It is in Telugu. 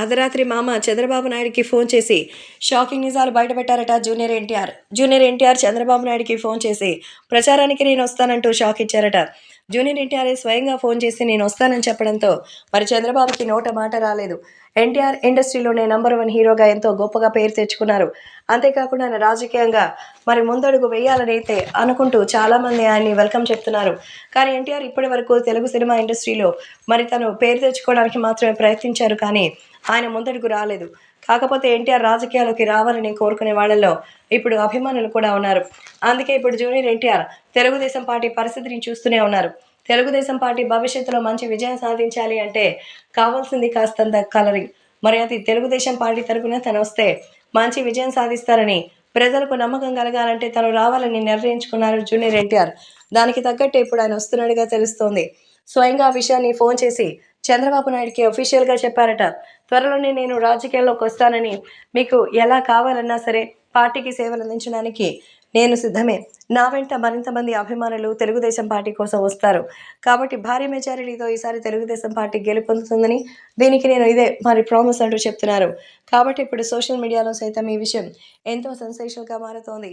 అర్ధరాత్రి మామ చంద్రబాబు నాయుడుకి ఫోన్ చేసి షాకింగ్ నిజాలు బయటపెట్టారట జూనియర్ ఎన్టీఆర్. జూనియర్ ఎన్టీఆర్ చంద్రబాబు నాయుడికి ఫోన్ చేసి ప్రచారానికి నేను వస్తానంటూ షాక్ ఇచ్చారట. జూనియర్ ఎన్టీఆర్ స్వయంగా ఫోన్ చేసి నేను వస్తానని చెప్పడంతో మరి చంద్రబాబుకి నోట మాట రాలేదు. ఎన్టీఆర్ ఇండస్ట్రీలోనే నంబర్ వన్ హీరోగా ఎంతో గొప్పగా పేరు తెచ్చుకున్నారు. అంతేకాకుండా రాజకీయంగా మరి ముందడుగు వేయాలని అయితే అనుకుంటూ చాలామంది ఆయన్ని వెల్కమ్ చెప్తున్నారు. కానీ ఎన్టీఆర్ ఇప్పటి వరకు తెలుగు సినిమా ఇండస్ట్రీలో మరి తను పేరు తెచ్చుకోవడానికి మాత్రమే ప్రయత్నించారు కానీ ఆయన ముందడుగు రాలేదు. కాకపోతే ఎన్టీఆర్ రాజకీయాల్లోకి రావాలని కోరుకునే వాళ్ళల్లో ఇప్పుడు అభిమానులు కూడా ఉన్నారు. అందుకే ఇప్పుడు జూనియర్ ఎన్టీఆర్ తెలుగుదేశం పార్టీ పరిస్థితిని చూస్తూనే ఉన్నారు. తెలుగుదేశం పార్టీ భవిష్యత్తులో మంచి విజయం సాధించాలి అంటే కావాల్సింది కాస్తంత కలరింగ్. మరి అది తెలుగుదేశం పార్టీ తరపున తను వస్తే మంచి విజయం సాధిస్తారని ప్రజలకు నమ్మకం కలగాలంటే తను రావాలని నిర్ణయించుకున్నారు జూనియర్ ఎన్టీఆర్. దానికి తగ్గట్టు ఇప్పుడు ఆయన వస్తున్నట్టుగా తెలుస్తోంది. స్వయంగా ఆ విషయాన్ని ఫోన్ చేసి చంద్రబాబు నాయుడుకి అఫీషియల్గా చెప్పారట. త్వరలోనే నేను రాజకీయాల్లోకి వస్తానని మీకు ఎలా కావాలన్నా సరే పార్టీకి సేవలు అందించడానికి నేను సిద్ధమే. నా వెంట మరింత మంది అభిమానులు తెలుగుదేశం పార్టీ కోసం వస్తారు. కాబట్టి భారీ మెజారిటీతో ఈసారి తెలుగుదేశం పార్టీ గెలుపొందుతుందని దీనికి నేను ఇదే మరి ప్రామిస్ అంటూ చెప్తున్నారు. కాబట్టి ఇప్పుడు సోషల్ మీడియాలో సైతం ఈ విషయం ఎంతో సెన్సేషన్గా మారుతోంది.